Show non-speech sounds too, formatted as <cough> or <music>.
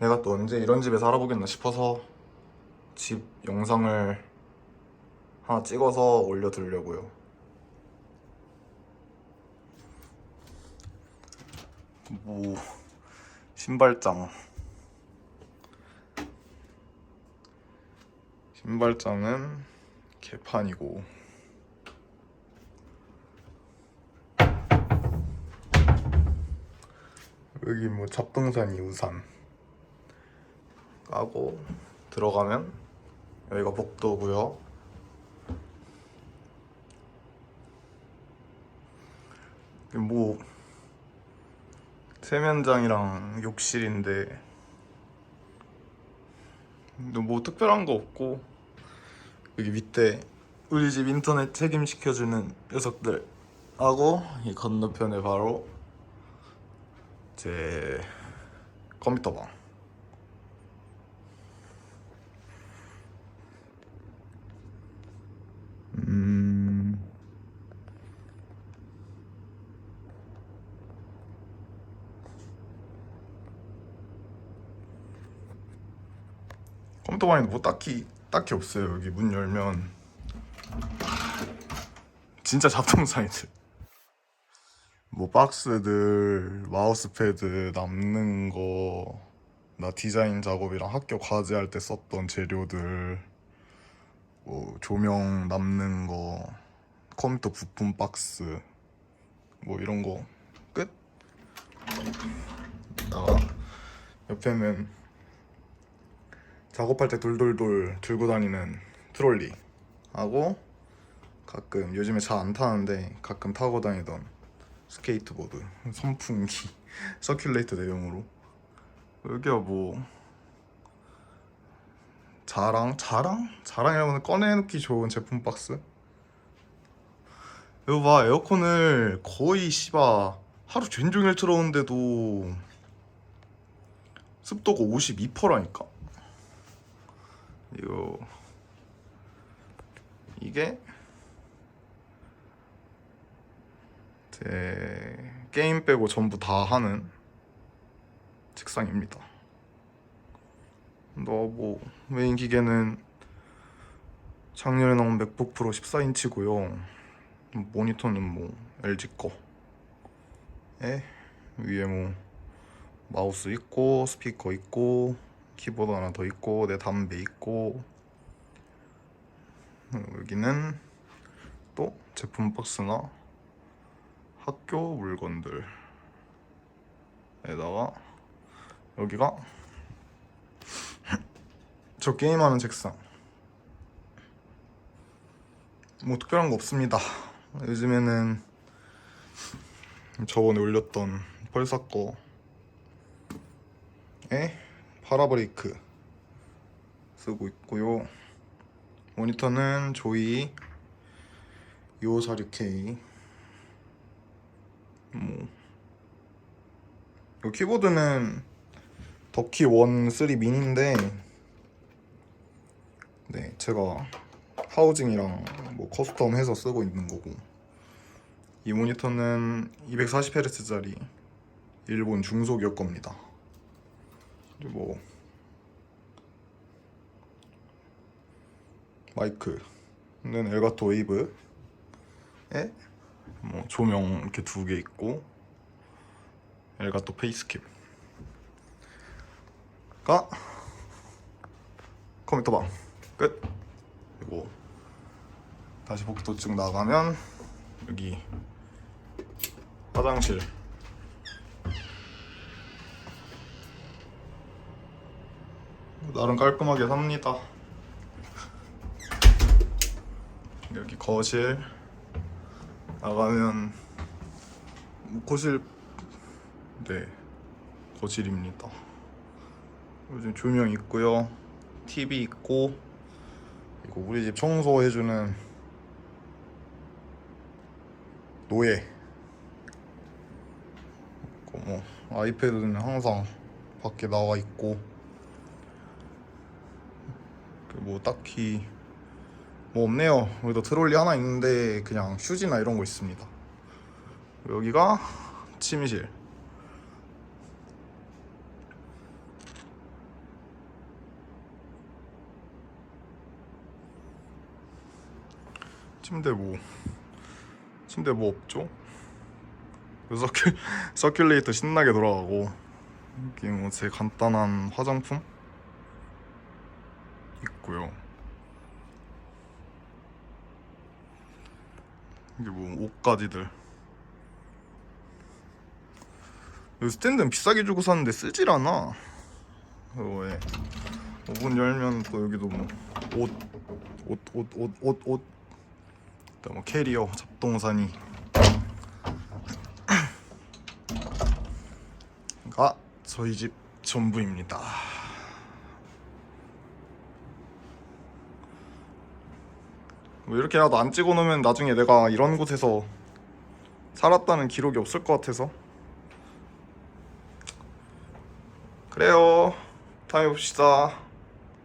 내가 또 언제 이런 집에 살아보겠나 싶어서 집 영상을 하나 찍어서 올려드리려고요. 뭐 신발장. 신발장은 개판이고. 여기 뭐 잡동사니 우산 까고 들어가면 여기가 복도고요. 뭐 세면장이랑 욕실인데 근데 뭐 특별한 거 없고 여기 밑에 우리 집 인터넷 책임시켜주는 녀석들 하고 이 건너편에 바로 제 컴퓨터 방 음... 컴퓨터 방에 뭐 딱히 딱히 없어요. 여기 문 열면 진짜 잡동사니들. 뭐 박스들, 마우스패드 남는 거, 나 디자인 작업이랑 학교 과제할 때 썼던 재료들, 뭐 조명 남는 거, 컴퓨터 부품 박스, 뭐 이런 거 끝. 옆에는 작업할 때 돌돌돌 들고 다니는 트롤리 하고 가끔 요즘에 잘 안 타는데 가끔 타고 다니던 스케이트보드 선풍기 <laughs> 서큘레이터 대용으로 여기가 뭐 자랑? 자랑? 자랑이라면 꺼내놓기 좋은 제품 박스? 이거 봐 에어컨을 거의 씨바 하루 종일 틀어오는데도 습도가 52%라니까? 이거 이게 제 게임 빼고 전부 다 하는 책상입니다. 너뭐 메인 기계는 작년에 나온 맥북 프로 14인치고요. 모니터는 뭐 LG 거. 에 위에 뭐 마우스 있고 스피커 있고 키보드 하나 더 있고 내 담배 있고 어, 여기는 또 제품 박스나 학교 물건들에다가 여기가 저 게임하는 책상. 뭐 특별한 거 없습니다. 요즘에는 저번에 올렸던 펄사 거에? 파라브레이크 쓰고 있고요. 모니터는 조이 2546K 뭐. 이 키보드는 덕키 원3 미니인데 네 제가 하우징이랑 뭐 커스텀 해서 쓰고 있는 거고 이 모니터는 240Hz짜리 일본 중소기업 겁니다. 그리고 마이크는 엘가토 웨이브에 뭐 조명 이렇게 두 개 있고 엘가토 페이스캡가 컴퓨터 방 끝. 그리고 다시 복도 쭉 나가면 여기 화장실 나름 깔끔하게 삽니다. 여기 거실 나가면 뭐 거실 네 거실입니다. 요즘 조명 있고요, TV 있고 그리고 우리 집 청소해주는 노예. 그리고 뭐 아이패드는 항상 밖에 나와 있고. 그뭐 딱히 뭐 없네요. 여기도 트롤리 하나 있는데 그냥 휴지나 이런 거 있습니다. 여기가 침실. 침대 뭐 침대 뭐 없죠? 그 서큘 <laughs> 서큘레이터 신나게 돌아가고 여기 뭐 제 간단한 화장품 있고요. 이게 뭐 옷가지들. 여기 스탠드는 비싸게 주고 샀는데 쓰질 않아. 왜? 오븐 열면 또 여기도 뭐 옷, 옷, 옷, 옷, 옷, 옷. 또뭐 캐리어, 잡동사니. 가 저희 집 전부입니다. 뭐 이렇게라도 안 찍어 놓으면 나중에 내가 이런 곳에서 살았다는 기록이 없을 것 같아서 그래요 다음에 봅시다